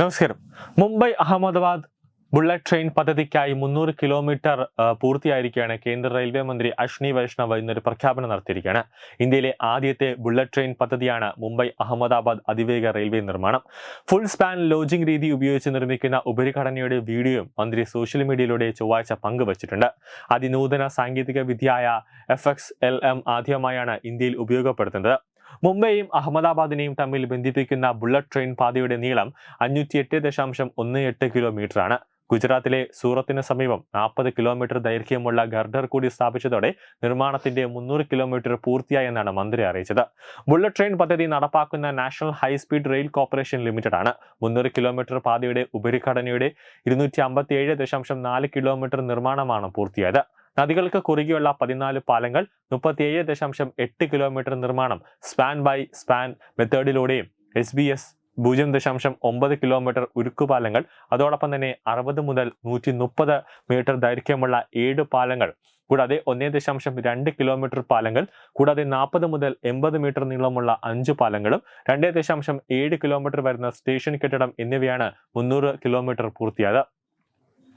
നമസ്കാരം. Mumbai Ahmedabad bullet train പദ്ധതിക്കായി മുന്നൂറ് കിലോമീറ്റർ പൂർത്തിയായിരിക്കുകയാണ് കേന്ദ്ര റെയിൽവേ മന്ത്രി അശ്വിനി വൈഷ്ണവ് ഇന്നൊരു പ്രഖ്യാപനം നടത്തിയിരിക്കുകയാണ്. ഇന്ത്യയിലെ ആദ്യത്തെ ബുള്ളറ്റ് ട്രെയിൻ പദ്ധതിയാണ് മുംബൈ അഹമ്മദാബാദ് അതിവേഗ റെയിൽവേ നിർമ്മാണം. ഫുൾ സ്പാൻ ലോജിംഗ് രീതി ഉപയോഗിച്ച് നിർമ്മിക്കുന്ന ഉപരിഘടനയുടെ വീഡിയോയും മന്ത്രി സോഷ്യൽ മീഡിയയിലൂടെ ചൊവ്വാഴ്ച പങ്കുവച്ചിട്ടുണ്ട്. അതിനൂതന സാങ്കേതിക വിദ്യയായ എഫ് എക്സ് എൽ എം ആദ്യമായാണ് ഇന്ത്യയിൽ ഉപയോഗപ്പെടുത്തുന്നത്. മുംബൈയും അഹമ്മദാബാദിനെയും തമ്മിൽ ബന്ധിപ്പിക്കുന്ന ബുള്ളറ്റ് ട്രെയിൻ പാതയുടെ നീളം അഞ്ഞൂറ്റി എട്ട് ദശാംശം ഒന്ന് എട്ട് കിലോമീറ്ററാണ്. ഗുജറാത്തിലെ സൂറത്തിന് സമീപം നാൽപ്പത് കിലോമീറ്റർ ദൈർഘ്യമുള്ള ഗർഡർ കൂടി സ്ഥാപിച്ചതോടെ നിർമ്മാണത്തിന്റെ മുന്നൂറ് കിലോമീറ്റർ പൂർത്തിയായെന്നാണ് മന്ത്രി അറിയിച്ചത്. ബുള്ളറ്റ് ട്രെയിൻ പദ്ധതി നടപ്പാക്കുന്ന national high speed rail corporation limited ആണ് മുന്നൂറ് കിലോമീറ്റർ പാതയുടെ ഉപരിഘടനയുടെ ഇരുന്നൂറ്റി കിലോമീറ്റർ നിർമ്മാണമാണ് പൂർത്തിയായത്. നദികൾക്ക് കുറുകെയുള്ള പതിനാല് പാലങ്ങൾ മുപ്പത്തിയേഴ് ദശാംശം എട്ട് കിലോമീറ്റർ നിർമ്മാണം സ്പാൻ ബൈ സ്പാൻ മെത്തേഡിലൂടെയും എസ് ബി എസ് പൂജ്യം ദശാംശം ഒമ്പത് കിലോമീറ്റർ ഉരുക്കുപാലങ്ങൾ അതോടൊപ്പം തന്നെ അറുപത് മുതൽ നൂറ്റി മുപ്പത് മീറ്റർ ദൈർഘ്യമുള്ള ഏഴ് പാലങ്ങൾ കൂടാതെ ഒന്നേ ദശാംശം രണ്ട് കിലോമീറ്റർ പാലങ്ങൾ കൂടാതെ നാൽപ്പത് മുതൽ എൺപത് മീറ്റർ നീളമുള്ള അഞ്ച് പാലങ്ങളും രണ്ടേ ദശാംശം ഏഴ് കിലോമീറ്റർ വരുന്ന സ്റ്റേഷൻ കെട്ടിടം എന്നിവയാണ് മുന്നൂറ് കിലോമീറ്റർ പൂർത്തിയായത്.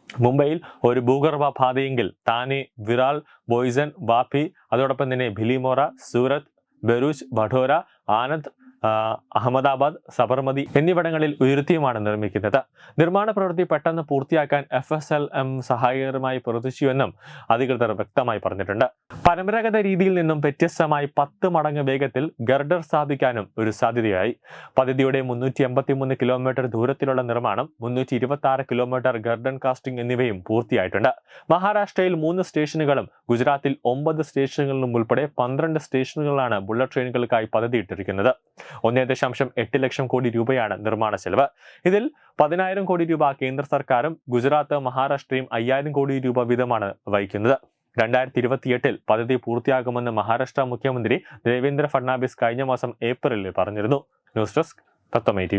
മുംബൈയിൽ ഒരു ഭൂഗർഭ പാതയെങ്കിൽ താനെ വിറാൽ ബോയ്സൺ വാപ്പി അതോടൊപ്പം തന്നെ ഭിലിമോറ സൂറത്ത് ബെറൂച്ച് വഡോര ആനന്ദ് അഹമ്മദാബാദ് സബർമതി എന്നിവിടങ്ങളിൽ ഉയർത്തിയുമാണ് നിർമ്മിക്കുന്നത്. നിർമ്മാണ പ്രവൃത്തി പെട്ടെന്ന് പൂർത്തിയാക്കാൻ എഫ് എസ് എൽ എം സഹായകരമായി പ്രവർത്തിച്ചുവെന്നും അധികൃതർ വ്യക്തമായി പറഞ്ഞിട്ടുണ്ട്. പരമ്പരാഗത രീതിയിൽ നിന്നും വ്യത്യസ്തമായി പത്ത് മടങ്ങ് വേഗത്തിൽ ഗർഡർ സ്ഥാപിക്കാനും ഒരു സാധ്യതയായി. പദ്ധതിയുടെ മുന്നൂറ്റി എൺപത്തിമൂന്ന് കിലോമീറ്റർ ദൂരത്തിലുള്ള നിർമ്മാണം മുന്നൂറ്റി ഇരുപത്തി ആറ് കിലോമീറ്റർ ഗർഡൻ കാസ്റ്റിംഗ് എന്നിവയും പൂർത്തിയായിട്ടുണ്ട്. മഹാരാഷ്ട്രയിൽ മൂന്ന് സ്റ്റേഷനുകളും ഗുജറാത്തിൽ ഒമ്പത് സ്റ്റേഷനുകളിലും ഉൾപ്പെടെ പന്ത്രണ്ട് സ്റ്റേഷനുകളാണ് ബുള്ളറ്റ് ട്രെയിനുകൾക്കായി പദ്ധതിയിട്ടിരിക്കുന്നത്. ഒന്നേ ദശാംശം എട്ട് ലക്ഷം കോടി രൂപയാണ് നിർമ്മാണ ചെലവ്. ഇതിൽ പതിനായിരം കോടി രൂപ കേന്ദ്ര സർക്കാരും ഗുജറാത്ത് മഹാരാഷ്ട്രയും അയ്യായിരം കോടി രൂപ വീതമാണ് വഹിക്കുന്നത്. രണ്ടായിരത്തി ഇരുപത്തിയെട്ടിൽ പദ്ധതി പൂർത്തിയാകുമെന്ന് മഹാരാഷ്ട്ര മുഖ്യമന്ത്രി ദേവേന്ദ്ര ഫഡ്നാവിസ് കഴിഞ്ഞ മാസം ഏപ്രിലിൽ പറഞ്ഞിരുന്നു. News desk തത്തമൈ T